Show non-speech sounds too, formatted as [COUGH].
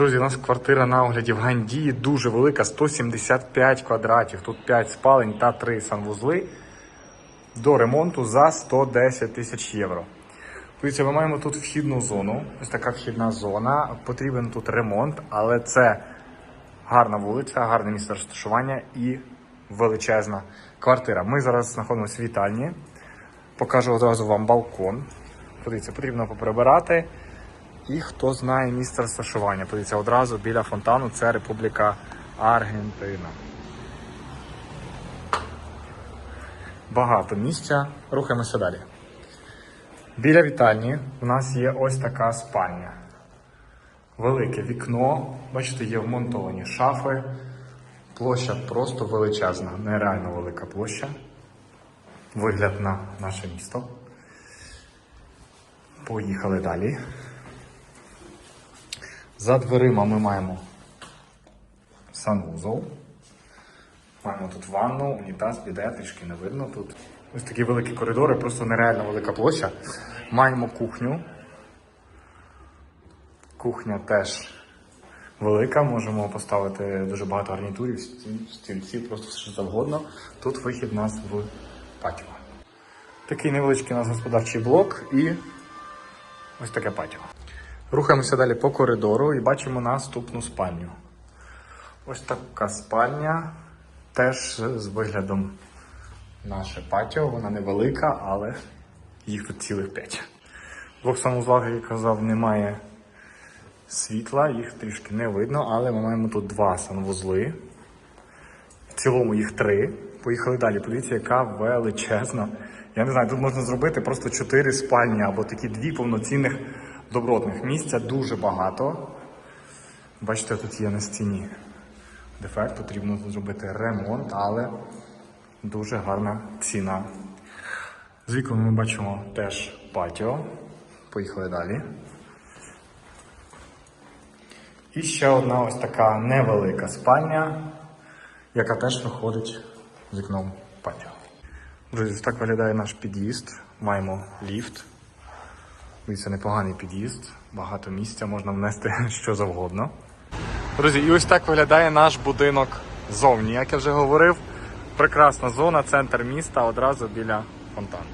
Друзі, у нас квартира на огляді в Гандії дуже велика, 175 квадратів. Тут 5 спалень та 3 санвузли до ремонту за 110 тисяч євро. Дивіться, ми маємо тут вхідну зону. Ось така вхідна зона. Потрібен тут ремонт, але це гарна вулиця, гарне місце розташування і величезна квартира. Ми зараз знаходимося в вітальні. Покажу одразу вам балкон. Подивіться, потрібно поприбирати. І хто знає місце розташування. Подивіться, одразу біля фонтану це Республіка Аргентина. Багато місця. Рухаємося далі. Біля вітальні у нас є ось така спальня. Велике вікно. Бачите, є вмонтовані шафи. Площа просто величезна, нереально велика площа. Вигляд на наше місто. Поїхали далі. За дверима ми маємо санвузол. Маємо тут ванну, унітаз, біде, трішки не видно тут. Ось такі великі коридори, просто нереально велика площа. Маємо кухню. Кухня теж велика, можемо поставити дуже багато гарнітурів, стіль- стільців, просто все що завгодно. Тут вихід у нас в патіо. Такий невеличкий у нас господарчий блок і ось таке патіо. Рухаємося далі по коридору і бачимо наступну спальню. Ось така спальня, теж з виглядом наше патіо. Вона невелика, але їх тут цілих п'ять. В двох санузлах, як я казав, немає світла, їх трішки не видно, але ми маємо тут два санвузли. В цілому їх три. Поїхали далі. Подивіться, яка величезна. Я не знаю, тут можна зробити просто чотири спальні або такі дві повноцінних добротних. Місця дуже багато. Бачите, тут є на стіні дефект, потрібно зробити ремонт, але дуже гарна ціна. З вікон ми бачимо теж патіо. Поїхали далі. І ще одна ось така невелика спальня, яка теж виходить з вікном патіо. Друзі, так виглядає наш під'їзд. Маємо ліфт. Дивіться, непоганий під'їзд, багато місця, можна внести [LAUGHS] що завгодно. Друзі, і ось так виглядає наш будинок зовні. Як я вже говорив, прекрасна зона, центр міста, одразу біля фонтану.